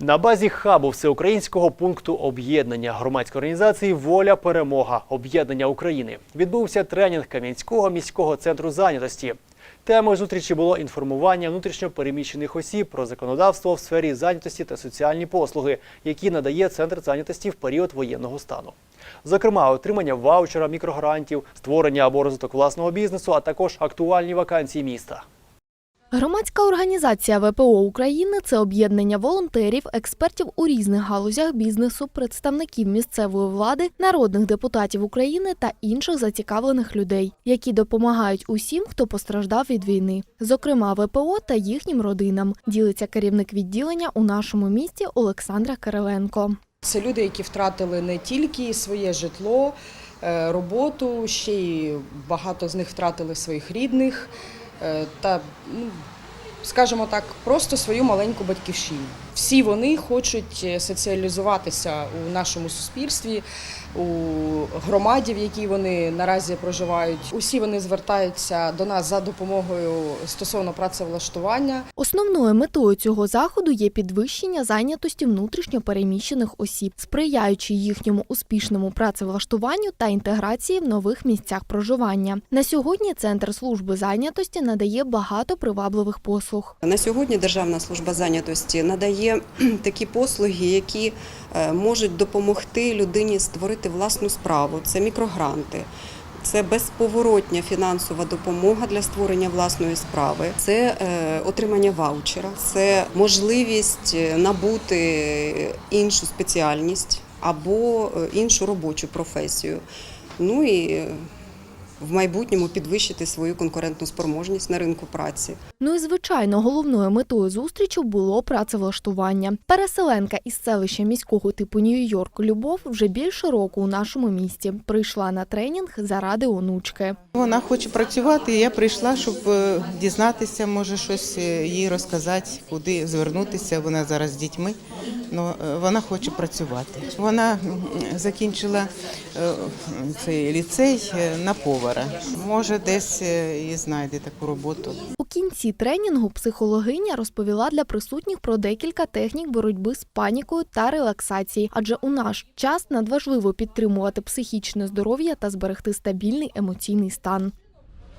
На базі хабу всеукраїнського пункту об'єднання громадської організації Воля Перемога об'єднання України відбувся тренінг Кам'янського міського центру зайнятості. Темою зустрічі було інформування внутрішньо переміщених осіб про законодавство в сфері зайнятості та соціальні послуги, які надає центр зайнятості в період воєнного стану. Зокрема, отримання ваучера, мікрогрантів, створення або розвиток власного бізнесу, а також актуальні вакансії міста. Громадська організація ВПО України це об'єднання волонтерів, експертів у різних галузях бізнесу, представників місцевої влади, народних депутатів України та інших зацікавлених людей, які допомагають усім, хто постраждав від війни, зокрема ВПО та їхнім родинам. Ділиться керівник відділення у нашому місті Олександра Кириленко. Це люди, які втратили не тільки своє житло, е, роботу, ще й багато з них втратили своїх рідних та, ну, скажімо так, просто свою маленьку батьківщину. Всі вони хочуть е, соціалізуватися у нашому суспільстві, у громаді, в якій вони наразі проживають. Усі вони звертаються до нас за допомогою стосовно працевлаштування. Основною метою цього заходу є підвищення зайнятості внутрішньо переміщених осіб, сприяючи їхньому успішному працевлаштуванню та інтеграції в нових місцях проживання. На сьогодні центр служби зайнятості надає багато привабливих послуг. На сьогодні Державна служба зайнятості надає такі послуги, які можуть допомогти людині створити власну справу. Це мікрогранти. Це безповоротня фінансова допомога для створення власної справи, це е, отримання ваучера, це можливість е, набути іншу спеціальність або е, іншу робочу професію. Ну і е, в майбутньому підвищити свою конкурентну спроможність на ринку праці. Ну і звичайно, головною метою зустрічі було працевлаштування. Переселенка із селища міського типу Нью-Йорк Любов вже більше року у нашому місті прийшла на тренінг заради онучки. Вона хоче працювати. і Я прийшла, щоб е, дізнатися, може щось е, їй розказати, куди звернутися. Вона зараз з дітьми. Ну, е, вона хоче працювати. Вона закінчила е, цей ліцей на повара. Може, десь е, і знайде таку роботу. У кінці тренінгу психологиня розповіла для присутніх про декілька технік боротьби з панікою та релаксації, адже у наш час надважливо підтримувати психічне здоров'я та зберегти стабільний емоційний стан.